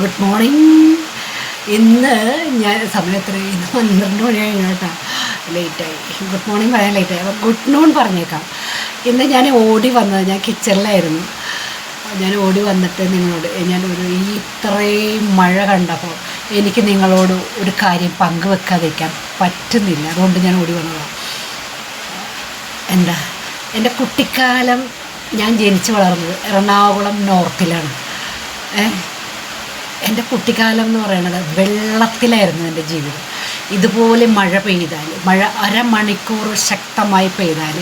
Good morning ഇന്ന് ഞാൻ സമയം എത്ര? ഇന്ന് പന്ത്രണ്ട് മണിയായി കേട്ടോ. ലേറ്റായി ഗുഡ് മോർണിംഗ് പറയാൻ ലേറ്റായി അപ്പോൾ ഗുഡ് നൂൺ പറഞ്ഞേക്കാം. ഇന്ന് ഞാൻ ഓടി വന്നത് ഞാൻ കിച്ചണിലായിരുന്നു. ഞാൻ ഓടി വന്നിട്ട് നിങ്ങളോട് ഞാൻ ഒരു ഇത്രയും മഴ കണ്ടപ്പോൾ എനിക്ക് നിങ്ങളോട് ഒരു കാര്യം പങ്കുവെക്കാതിരിക്കാൻ പറ്റുന്നില്ല. അതുകൊണ്ട് ഞാൻ ഓടി വന്നതാണ് എന്താ? എന്റെ കുട്ടിക്കാലം ഞാൻ ജനിച്ചു വളർന്നത് എറണാകുളം നോർത്തിലാണ്. ഏ? എന്റെ കുട്ടിക്കാലം എന്ന് പറയുന്നത് വെള്ളത്തിലായിരുന്നു എന്റെ ജീവിതം. ഇതുപോലെ മഴ പെയ്താൽ മഴ അരമണിക്കൂർ ശക്തമായി പെയ്താൽ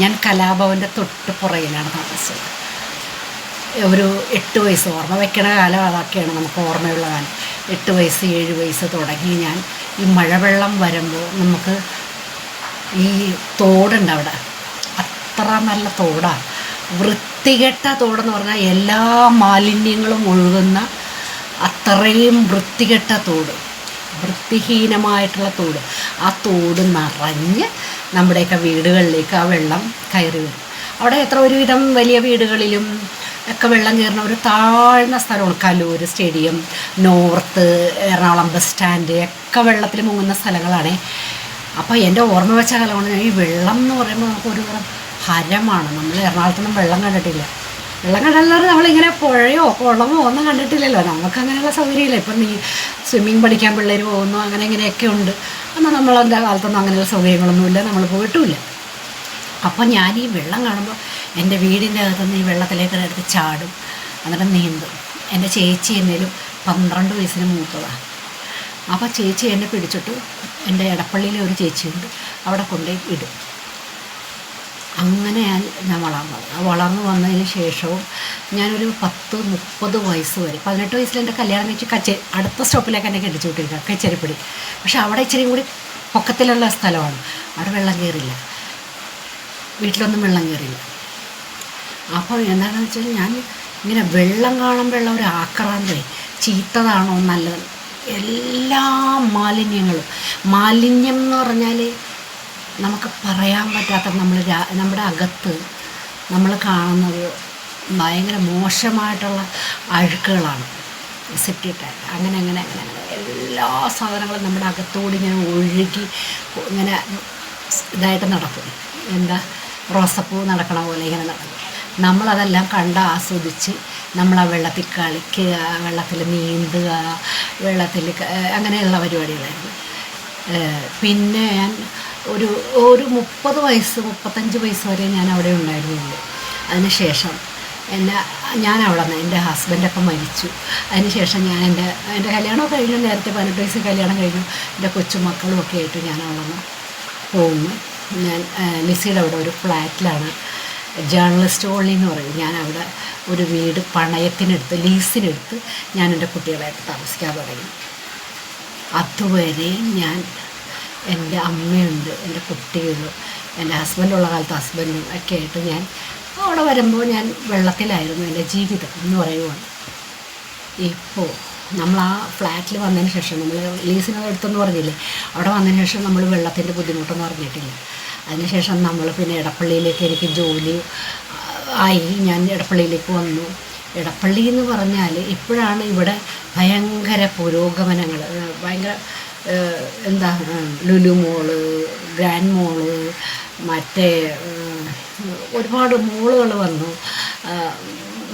ഞാൻ കലാഭവന്റെ തൊട്ട് പുറകിലാണ് താമസിച്ചത്. ഒരു എട്ട് വയസ്സ് ഓർമ്മ വെക്കണ കാലം അതൊക്കെയാണ് നമുക്ക് ഓർമ്മയുള്ള കാലം. എട്ട് വയസ്സ് ഏഴ് വയസ്സ് തുടങ്ങി ഞാൻ ഈ മഴവെള്ളം വരുമ്പോൾ നമുക്ക് ഈ തോടുണ്ട് അവിടെ. അത്ര നല്ല തോടാണ് വൃത്തികെട്ട തോടെന്ന് പറഞ്ഞാൽ എല്ലാ മാലിന്യങ്ങളും ഒഴുകുന്ന അത്രയും വൃത്തികെട്ട തോട് വൃത്തിഹീനമായിട്ടുള്ള തോട്. ആ തോട് നിറഞ്ഞ് നമ്മുടെയൊക്കെ വീടുകളിലേക്ക് ആ വെള്ളം കയറി വരും. അവിടെ എത്ര ഒരുവിധം വലിയ വീടുകളിലും ഒക്കെ വെള്ളം കയറുന്ന ഒരു താഴ്ന്ന സ്ഥലമാണ്. Kaloor stadium north Ernakulam bus stand ഒക്കെ വെള്ളത്തിൽ മുങ്ങുന്ന സ്ഥലങ്ങളാണ്. അപ്പോൾ എന്റെ ഓർമ്മ വെച്ച കാലമാണ് ഈ വെള്ളം എന്ന് പറയുമ്പോൾ നമുക്ക് ഒരു ഹരമാണ്. നമ്മൾ എറണാകുളത്തൊന്നും വെള്ളം കണ്ടിട്ടില്ല. വെള്ളം കണ്ടല്ലാതെ നമ്മളിങ്ങനെ പുഴയോ കുളമോ ഒന്നും കണ്ടിട്ടില്ലല്ലോ. നമുക്ക് അങ്ങനെയുള്ള സൗകര്യമില്ല. ഇപ്പം നീ സ്വിമ്മിങ് പഠിക്കാൻ പിള്ളേർ പോകുന്നു അങ്ങനെ ഇങ്ങനെയൊക്കെ ഉണ്ട്. എന്നാൽ നമ്മളെന്റെ കാലത്തൊന്നും അങ്ങനെയുള്ള സൗകര്യങ്ങളൊന്നുമില്ല. നമ്മൾ പോയിട്ടുമില്ല. അപ്പോൾ ഞാൻ ഈ വെള്ളം കാണുമ്പോൾ എന്റെ വീടിന്റെ അകത്തുനിന്ന് ഈ വെള്ളത്തിലേക്ക് എടുത്ത് ചാടും. എന്നിട്ട് നീന്തും. എന്റെ ചേച്ചി എന്നേലും പന്ത്രണ്ട് വയസ്സിന് മൂത്തതാണ്. അപ്പോൾ ചേച്ചി എന്നെ പിടിച്ചിട്ട് എന്റെ എടപ്പള്ളിയിലെ ഒരു ചേച്ചിയുണ്ട്. അവിടെ കൊണ്ടുപോയി ഇടും. അങ്ങനെ ഞാൻ ഞാൻ വന്നത് വളർന്നു വന്നതിന് ശേഷവും ഞാനൊരു പത്ത് മുപ്പത് വയസ്സ് വരെ പതിനെട്ട് വയസ്സിൽ എന്റെ കല്യാണം കഴിച്ച് കച്ചേ അടുത്ത സ്റ്റോപ്പിലേക്ക് എന്നെ കെട്ടിച്ചു വിട്ടിരിക്കുക. കച്ചേരിപ്പടി. പക്ഷെ അവിടെ ഇച്ചിരി കൂടി പൊക്കത്തിലുള്ള സ്ഥലമാണ്. അവിടെ വെള്ളം കയറില്ല വീട്ടിലൊന്നും വെള്ളം കയറില്ല അപ്പോൾ എന്താണെന്ന് വെച്ചാൽ ഞാൻ ഇങ്ങനെ വെള്ളം കാണുമ്പോഴുള്ള ഒരു ആക്രാന്തേ ചീത്തതാണോ നല്ലത്? എല്ലാ മാലിന്യങ്ങളും. മാലിന്യം എന്ന് പറഞ്ഞാൽ നമുക്ക് പറയാൻ പറ്റാത്ത നമ്മൾ നമ്മുടെ അകത്ത് നമ്മൾ കാണുന്നത് ഭയങ്കര മോശമായിട്ടുള്ള അഴുക്കുകളാണ്. സെപ്റ്റി അങ്ങനെ അങ്ങനെ അങ്ങനെ അങ്ങനെ. എല്ലാ സാധനങ്ങളും നമ്മുടെ അകത്തോട് ഇങ്ങനെ ഒഴുകി ഇങ്ങനെ ഇതായിട്ട് നടക്കും. എന്താ? റോസപ്പൂ നടക്കണ പോലെ ഇങ്ങനെ നടക്കും. നമ്മളതെല്ലാം കണ്ട് ആസ്വദിച്ച് നമ്മൾ ആ വെള്ളത്തിൽ കളിക്കുക വെള്ളത്തിൽ നീന്തുക വെള്ളത്തിൽ അങ്ങനെയുള്ള പരിപാടികളായിരുന്നു. പിന്നെ ഞാൻ ഒരു ഒരു മുപ്പത് വയസ്സ് മുപ്പത്തഞ്ച് വയസ്സ് വരെ ഞാൻ അവിടെ ഉണ്ടായിരുന്നുള്ളൂ. അതിനുശേഷം എന്റെ ഞാൻ അവിടെ നിന്ന് എന്റെ ഹസ്ബൻഡൊക്കെ മരിച്ചു. അതിനുശേഷം ഞാൻ എന്റെ എന്റെ കല്യാണം കഴിഞ്ഞു. നേരത്തെ പതിനെട്ട് വയസ്സ് കല്യാണം കഴിഞ്ഞു. എന്റെ കൊച്ചുമക്കളും ഒക്കെ ആയിട്ട് ഞാൻ അവിടെ നിന്ന് പോകുന്നു. ഞാൻ ലിസിയുടെ അവിടെ ഒരു ഫ്ലാറ്റിലാണ്. ജേർണലിസ്റ്റ് കോളനി എന്ന് പറയും. ഞാൻ അവിടെ ഒരു വീട് പണയത്തിനെടുത്ത് ലീസിനെടുത്ത് ഞാൻ എന്റെ കുട്ടികളായിട്ട് താമസിക്കാൻ തുടങ്ങി. അതുവരെ ഞാൻ എന്റെ അമ്മയുണ്ട് എന്റെ കുട്ടികൾ എന്റെ ഹസ്ബൻഡുള്ള കാലത്ത് ഹസ്ബൻഡും ഒക്കെ ആയിട്ട് ഞാൻ അവിടെ വരുമ്പോൾ ഞാൻ വെള്ളത്തിലായിരുന്നു എന്റെ ജീവിതം എന്ന് പറയുവാണ്. ഇപ്പോൾ നമ്മൾ ആ ഫ്ലാറ്റിൽ വന്നതിന് ശേഷം നമ്മൾ ലീസിന് എടുത്തെന്ന് പറഞ്ഞില്ലേ അവിടെ വന്നതിന് ശേഷം നമ്മൾ വെള്ളത്തിന്റെ ബുദ്ധിമുട്ടൊന്നും അറിഞ്ഞിട്ടില്ല. അതിനുശേഷം നമ്മൾ പിന്നെ ഇടപ്പള്ളിയിലേക്ക് എനിക്ക് ജോലി ആയി. ഞാൻ ഇടപ്പള്ളിയിലേക്ക് വന്നു. ഇടപ്പള്ളി എന്ന് പറഞ്ഞാൽ ഇപ്പോഴാണ് ഇവിടെ ഭയങ്കര പുരോഗമനങ്ങൾ ഭയങ്കര എന്താ ലുലു മോൾ ഗ്രാൻഡ് മോൾ മറ്റേ ഒരുപാട് മോളുകൾ വന്നു.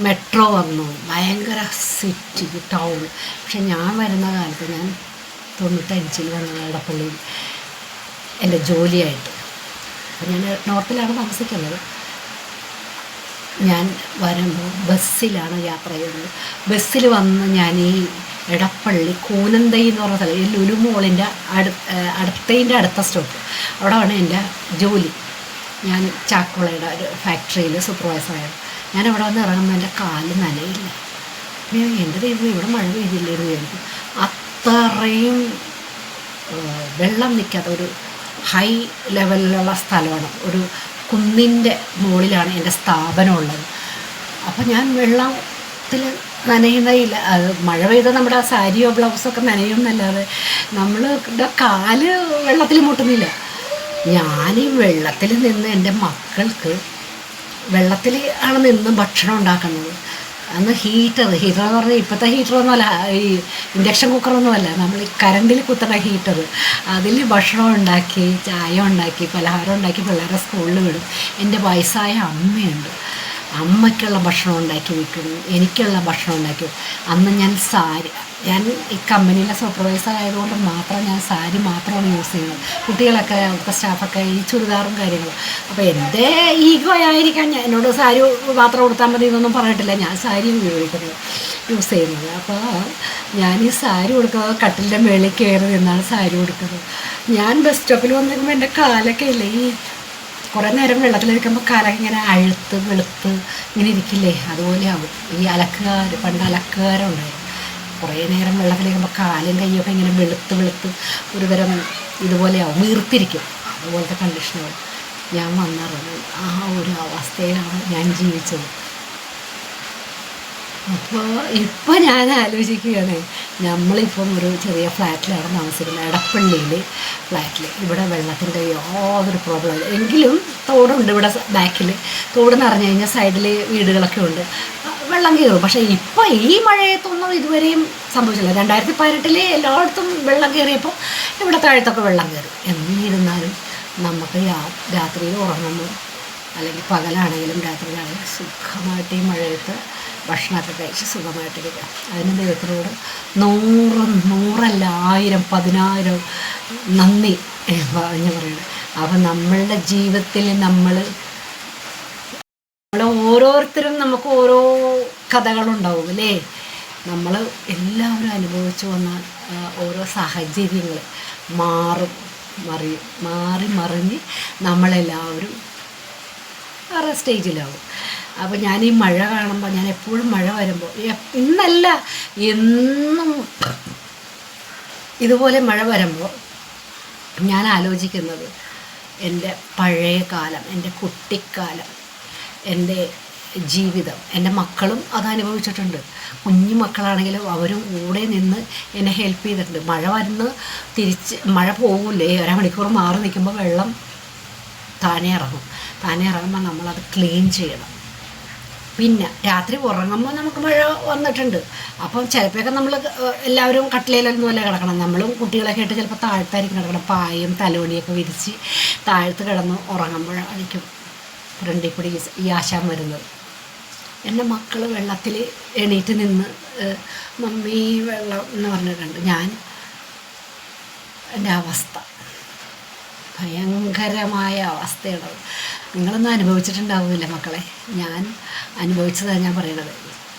മെട്രോ വന്നു. ഭയങ്കര സിറ്റി ടൗൺ പക്ഷെ ഞാൻ വരുന്ന കാലത്ത് ഞാൻ തൊണ്ണൂറ്റഞ്ചിൽ വന്ന ഇടപ്പള്ളിയിൽ എന്റെ ജോലിയായിട്ട്. അപ്പം ഞാൻ നോർത്തിലാണ് താമസിക്കുന്നത്. ഞാൻ വരുമ്പോൾ ബസ്സിലാണ് യാത്ര ചെയ്യുന്നത്. ബസ്സിൽ വന്ന് ഞാൻ ഈ എടപ്പള്ളി കൂനന്തൈ എന്ന് പറഞ്ഞ സ്ഥലം. ഈ ലുലു മോളിന്റെ അടു അടുത്തതിന്റെ അടുത്ത സ്റ്റോപ്പ്. അവിടെയാണ് എന്റെ ജോലി. ഞാൻ ചാക്കുളയുടെ ഒരു ഫാക്ടറിയിൽ സൂപ്പർവൈസറായത് ഞാൻ അവിടെ വന്ന് ഇറങ്ങുമ്പോൾ എന്റെ കാൽ നനയില്ല. എന്റെ ദൈവം ഇവിടെ മഴ പെയ്തില്ലേ എന്ന് വിചാരിക്കും. അത്രയും വെള്ളം നിൽക്കാത്ത ഒരു ഹൈ ലെവലിലുള്ള സ്ഥലമാണ്. ഒരു കുന്നിന്റെ മുകളിലാണ് എന്റെ സ്ഥാപനം ഉള്ളത്. അപ്പോൾ ഞാൻ വെള്ളത്തിൽ നനയുന്നതില്ല അത് മഴ പെയ്താൽ നമ്മുടെ ആ സാരിയോ ബ്ലൗസോ ഒക്കെ നനയും എന്നല്ലാതെ നമ്മൾ കാൽ വെള്ളത്തിൽ മുട്ടുന്നില്ല. ഞാൻ ഈ വെള്ളത്തിൽ നിന്ന് എന്റെ മക്കൾക്ക് വെള്ളത്തിൽ ആണ് നിന്ന് ഭക്ഷണം ഉണ്ടാക്കുന്നത്. അന്ന് ഹീറ്റർ ഹീറ്റർ എന്ന് പറഞ്ഞാൽ ഇപ്പോഴത്തെ ഹീറ്ററൊന്നുമല്ല ഈ ഇൻഡക്ഷൻ കുക്കറൊന്നുമല്ല നമ്മൾ കറണ്ടിൽ കുത്തുന്ന ഹീറ്റർ അതിൽ ഭക്ഷണം ഉണ്ടാക്കി ചായ ഉണ്ടാക്കി പലഹാരം ഉണ്ടാക്കി പിള്ളേരെ സ്കൂളിൽ വിടും. എന്റെ വയസ്സായ അമ്മയുണ്ട്. അമ്മയ്ക്കുള്ള ഭക്ഷണം ഉണ്ടാക്കി വെക്കും എനിക്കുള്ള ഭക്ഷണം ഉണ്ടാക്കി അന്ന് ഞാൻ സാരി ഞാൻ ഈ കമ്പനിയിലെ സൂപ്പർവൈസർ ആയതുകൊണ്ട് മാത്രം ഞാൻ സാരി മാത്രമാണ് യൂസ് ചെയ്യുന്നത്. കുട്ടികളൊക്കെ അവിടുത്തെ സ്റ്റാഫൊക്കെ ഈ ചുരിദാറും കാര്യങ്ങളും. അപ്പോൾ എന്റെ ഈഗോ ആയിരിക്കാം ഞാൻ. എന്നോട് സാരി മാത്രം കൊടുത്താൽ മതി എന്നൊന്നും പറഞ്ഞിട്ടില്ല. ഞാൻ സാരി ഉപയോഗിക്കുന്നത് യൂസ് ചെയ്യുന്നത്. അപ്പോൾ ഞാൻ ഈ സാരി കൊടുക്കുന്നത് കട്ടിലിന്റെ മേളിൽ കയറി നിന്നാണ് സാരി കൊടുക്കുന്നത് ഞാൻ ബസ് സ്റ്റോപ്പിൽ വന്നിരിക്കുമ്പോൾ എന്റെ കാലൊക്കെ ഇല്ലേ ഈ കുറേ നേരം വെള്ളത്തിലിരിക്കുമ്പോൾ കാലൊക്കെ ഇങ്ങനെ അഴുത്ത് വെളുത്ത് ഇങ്ങനെ ഇരിക്കില്ലേ? അതുപോലെ ആവും. ഈ അലക്കുകാർ പണ്ട് അലക്കുകാരുണ്ടായിരുന്നു കുറേ നേരം വെള്ളത്തിലിരിക്കുമ്പോൾ കാലും കൈയൊക്കെ ഇങ്ങനെ വെളുത്ത് വെളുത്ത് ഒരു തരം ഇതുപോലെയാവും വീർത്തിരിക്കും. അതുപോലത്തെ കണ്ടീഷനാവും ഞാൻ വന്നറിഞ്ഞു ആ ഒരു അവസ്ഥയിലാണ് ഞാൻ ജീവിച്ചത്. അപ്പോൾ ഇപ്പോൾ ഞാൻ ആലോചിക്കുകയാണ്. നമ്മളിപ്പം ഒരു ചെറിയ ഫ്ലാറ്റിലാണ് താമസിക്കുന്നത് എടപ്പള്ളിയിൽ ഫ്ലാറ്റിൽ ഇവിടെ വെള്ളത്തിന്റെ യാതൊരു പ്രോബ്ലം ഇല്ല. എങ്കിലും തോടുണ്ട് ഇവിടെ ബാക്കിൽ തോട് നിറഞ്ഞു കഴിഞ്ഞാൽ സൈഡിൽ വീടുകളൊക്കെ ഉണ്ട്. വെള്ളം കയറും. പക്ഷേ ഇപ്പോൾ ഈ മഴയത്തൊന്നും ഇതുവരെയും സംഭവിച്ചില്ല. രണ്ടായിരത്തി പതിനെട്ടിൽ എല്ലായിടത്തും വെള്ളം കയറിയപ്പോൾ ഇവിടെ താഴത്തൊക്കെ വെള്ളം കയറി. എന്നിരുന്നാലും നമുക്ക് രാത്രിയിൽ ഉറങ്ങുമ്പോൾ അല്ലെങ്കിൽ പകലാണെങ്കിലും രാത്രിയിലാണെങ്കിലും സുഖമായിട്ട് ഈ മഴയത്ത് ഭക്ഷണമൊക്കെ കഴിച്ച് സുഖമായിട്ടിരിക്കാം അതിന് ദൈവത്തിനോട് നൂറ് നൂറല്ല ആയിരം പതിനായിരം നന്ദി പറഞ്ഞു പറയണം അപ്പം നമ്മളുടെ ജീവിതത്തിൽ നമ്മൾ നമ്മൾ ഓരോരുത്തരും നമുക്ക് ഓരോ കഥകളുണ്ടാവും അല്ലേ? നമ്മൾ എല്ലാവരും അനുഭവിച്ചു വന്ന ഓരോ സാഹചര്യങ്ങൾ മാറും മറി മാറി മറിഞ്ഞ് നമ്മളെല്ലാവരും വേറെ സ്റ്റേജിലാവും അപ്പോൾ ഞാൻ ഈ മഴ കാണുമ്പോൾ ഞാൻ എപ്പോഴും മഴ വരുമ്പോൾ ഇന്നല്ല എന്നും ഇതുപോലെ മഴ വരുമ്പോൾ ഞാൻ ആലോചിക്കുന്നത് എന്റെ പഴയ കാലം എന്റെ കുട്ടിക്കാലം എന്റെ ജീവിതം എന്റെ മക്കളും അത് അനുഭവിച്ചിട്ടുണ്ട്. കുഞ്ഞു മക്കളാണെങ്കിലും അവരും കൂടെ നിന്ന് എന്നെ ഹെൽപ്പ് ചെയ്തിട്ടുണ്ട്. മഴ വന്ന് തിരിച്ച് മഴ പോകില്ലേ അരമണിക്കൂർ മാറി നിൽക്കുമ്പോൾ വെള്ളം താനെ ഇറങ്ങും. താനെ ഇറങ്ങുമ്പോൾ നമ്മളത് ക്ലീൻ ചെയ്യണം. പിന്നെ രാത്രി ഉറങ്ങുമ്പോൾ നമുക്ക് മഴ വന്നിട്ടുണ്ട്. അപ്പം ചിലപ്പോഴൊക്കെ നമ്മൾ എല്ലാവരും കട്ടിലയിലൊന്നും അല്ല കിടക്കണം. നമ്മളും കുട്ടികളൊക്കെ ആയിട്ട് ചിലപ്പോൾ താഴ്ത്തായിരിക്കും കിടക്കണം പായും തലോണിയൊക്കെ വിരിച്ച് താഴ്ത്ത് കിടന്ന് ഉറങ്ങുമ്പോഴായിരിക്കും ഫ്രണ്ടിൽ കൂടി ഈ- ആശാൻ വരുന്നത്. എന്റെ മക്കൾ വെള്ളത്തിൽ എണീറ്റ് നിന്ന് മമ്മി വെള്ളം എന്ന് പറഞ്ഞിട്ടുണ്ട്. ഞാൻ എന്റെ അവസ്ഥ. ഭയങ്കരമായ അവസ്ഥയാണ്. നിങ്ങളൊന്നും അനുഭവിച്ചിട്ടുണ്ടാവുന്നില്ല മക്കളെ. ഞാൻ അനുഭവിച്ചതാണ് ഞാൻ പറയണത്.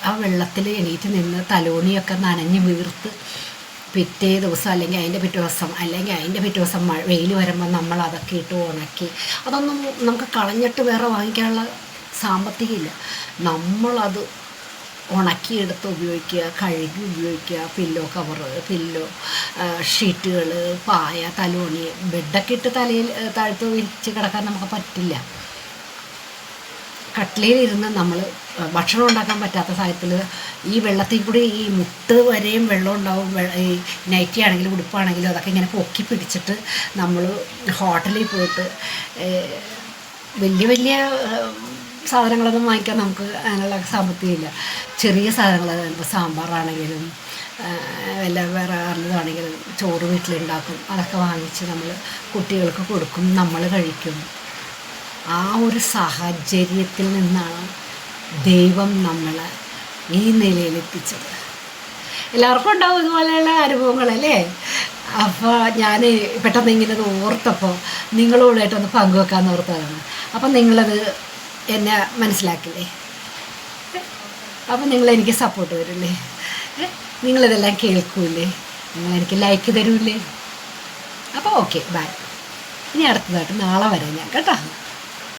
ആ വെള്ളത്തിൽ എണീറ്റ് നിന്ന് തലോണിയൊക്കെ നനഞ്ഞ് വീർത്ത് പിറ്റേ ദിവസം അല്ലെങ്കിൽ അതിന്റെ പിറ്റേ ദിവസം അല്ലെങ്കിൽ അതിന്റെ പിറ്റേ ദിവസം മഴ വെയിൽ വരുമ്പോൾ നമ്മൾ അതൊക്കെ ഇട്ട് ഉണക്കി. അതൊന്നും നമുക്ക് കളഞ്ഞിട്ട് വേറെ വാങ്ങിക്കാനുള്ള സാമ്പത്തികമില്ല. നമ്മളത് ഉണക്കിയെടുത്ത് ഉപയോഗിക്കുക കഴുകി ഉപയോഗിക്കുക പില്ലോ കവറ് പില്ലോ ഷീറ്റുകൾ പായ തലോണി ബെഡൊക്കെ ഇട്ട് തലയിൽ താഴ്ത്ത് വിരിച്ച് കിടക്കാൻ നമുക്ക് പറ്റില്ല. കട്ടിലയിലിരുന്ന് നമ്മൾ ഭക്ഷണം ഉണ്ടാക്കാൻ പറ്റാത്ത സാഹചര്യത്തിൽ ഈ വെള്ളത്തിൽ കൂടി ഈ മുട്ട് വരെയും വെള്ളം ഉണ്ടാവും. ഈ നൈറ്റി ആണെങ്കിലും ഉടുപ്പാണെങ്കിലും അതൊക്കെ ഇങ്ങനെ പൊക്കി പിടിച്ചിട്ട് നമ്മൾ ഹോട്ടലിൽ പോയിട്ട് വലിയ വലിയ സാധനങ്ങളൊന്നും വാങ്ങിക്കാൻ നമുക്ക് അതിനുള്ള സാമ്പത്തികമില്ല. ചെറിയ സാധനങ്ങൾ ഇപ്പോൾ സാമ്പാറാണെങ്കിലും വല്ല വേറെ അറിഞ്ഞതാണെങ്കിലും ചോറ് വീട്ടിലുണ്ടാക്കും. അതൊക്കെ വാങ്ങിച്ച് നമ്മൾ കുട്ടികൾക്ക് കൊടുക്കും നമ്മൾ കഴിക്കും. ആ ഒരു സാഹചര്യത്തിൽ നിന്നാണ് ദൈവം നമ്മളെ ഈ നിലയിലെത്തിച്ചത്. എല്ലാവർക്കും ഉണ്ടാവും ഇതുപോലെയുള്ള അനുഭവങ്ങളല്ലേ അപ്പോൾ ഞാൻ പെട്ടെന്ന് ഇങ്ങനെ ഓർത്തപ്പോൾ നിങ്ങളോടായിട്ടൊന്ന് പങ്കുവെക്കാമെന്ന് ഓർത്തതാണ്. അപ്പം നിങ്ങളത് എന്നെ മനസ്സിലാക്കില്ലേ? അപ്പം നിങ്ങൾ എനിക്ക് സപ്പോർട്ട് തരില്ലേ? നിങ്ങളിതെല്ലാം കേൾക്കൂലേ നിങ്ങൾ എനിക്ക് ലൈക്ക് തരൂലേ അപ്പോൾ ഓക്കെ ബൈ ഇനി അടുത്തതായിട്ട് നാളെ വരാം ഞാൻ കേട്ടോ?